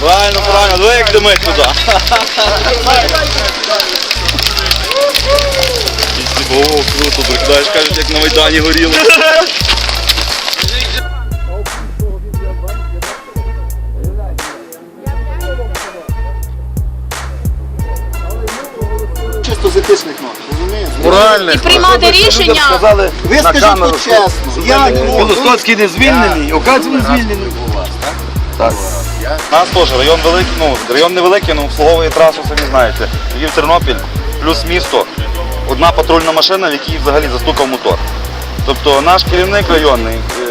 Правильно, правильно, диви як димить туди. О, круто, прикидаєш, кажуть, як на Майдані горіло. Чисто з етичних? Моральних. І приймати рішення. Сказали, Ви скажіть тут чесно, я не можу. Білостоцький не звільнений, Окацький не звільнений. Так. У нас теж район великий, ну район невеликий, але обслуговує трасу, самі знаєте. Львів Тернопіль плюс місто. Одна патрульна машина, в якій взагалі застукав мотор. Тобто наш керівник районний, е,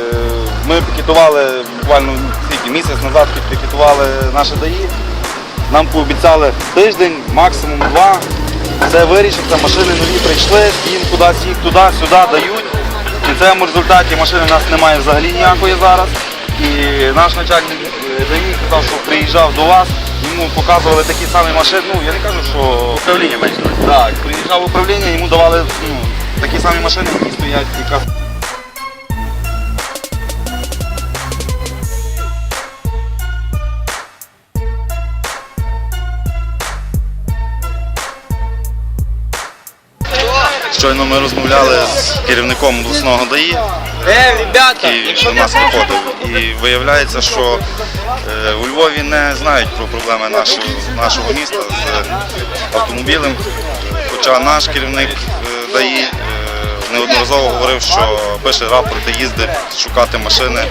ми пікетували буквально скільки, місяць назад пікетували наші ДАІ. Нам пообіцяли тиждень, максимум два. Це вирішиться, машини нові прийшли, їм кудись їх туди, сюди дають. В кінцевому результаті машини у нас немає взагалі ніякої зараз. І наш начальник е, ДАІ сказав, що приїжджав до вас, йому показували такі самі машини. Ну я не кажу, що управління мається. Так, приїжджав в управління, йому давали ну, такі самі машини, які стоять Щойно ми розмовляли з керівником обласного ДАІ, який до нас приходив. І виявляється, що е, у Львові не знають про проблеми нашого, нашого міста з автомобілем. Хоча наш керівник е, ДАІ е, неодноразово говорив, що пише рапорти, їздить шукати машини.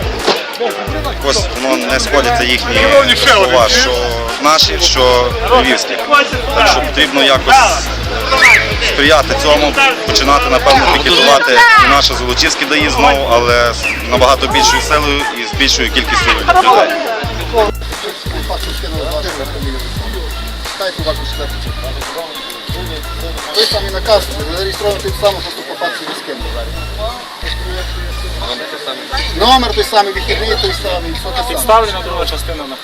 Ось воно не сходяться їхні слова, що наші, що львівські. Так що потрібно якось сприяти цьому, починати, напевно, пікетувати і наше Золочівське ДАІ знову, але з набагато більшою силою і з більшою кількістю людей. Той самий наказ зареєстрований тим самим, просто по факту не. Номер той самий, вихідний той самий. Підставлена друга частина на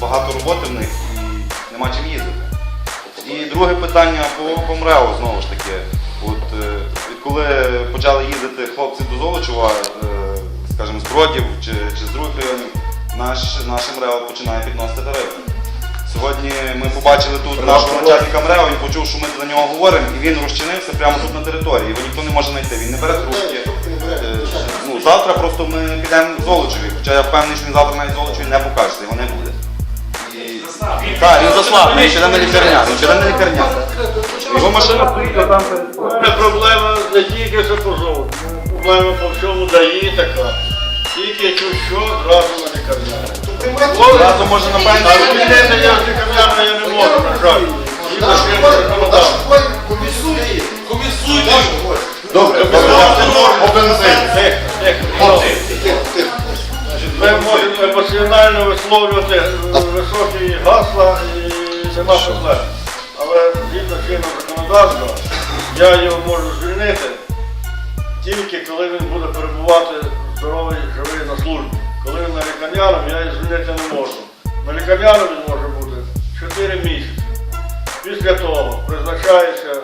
Багато роботи в них і нема чим їздити. І друге питання по, по знову ж таки. От, е, відколи почали їздити хлопці до Золочева, е, скажімо, з Бродів чи, чи з других районів, наш, наш МРЕО починає підносити тарифи. Сьогодні ми побачили тут нашого начальника МРЕО, він почув, що ми до нього говоримо, і він розчинився прямо тут на території. Його ніхто не може знайти, він не бере трубки. Е, Ну, завтра просто ми підемо в Золочеві, хоча я впевнений, що він завтра навіть Золочеві не покажеться, його не буде. І... Так, він заслав, він ще не лікарня, він ще не лікарня. Його машина стоїть отам. Це проблема не тільки що по. Проблема по всьому дає така. Тільки що, зразу на лікарняне. Разом може на А пенсію. я з не можу, на жаль. І за що я законодавство. Добре, Ми можемо емоціонально висловлювати високі гасла і нема проблем. Але згідно чинного законодавства, я його можу звільнити тільки коли він буде перебувати здоровий, живий на службі. Коли він на лікарняному, я його звільнити не можу. На лікарняному він може бути 4 місяці. Після того призначається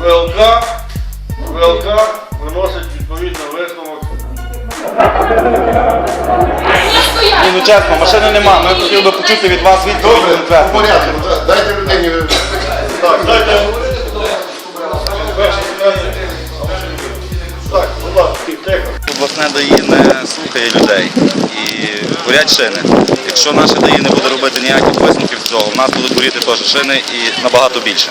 ВЛК, ВЛК виносить відповідний висновок Ні, ну чесно, машини нема. Ми хотіли би почути від вас відповідь Добре, конкретно. порядку. Дайте людині. Людей і горять шини. Якщо наше ДАІ не буде робити ніяких висновків з цього, в нас будуть горіти теж шини і набагато більше.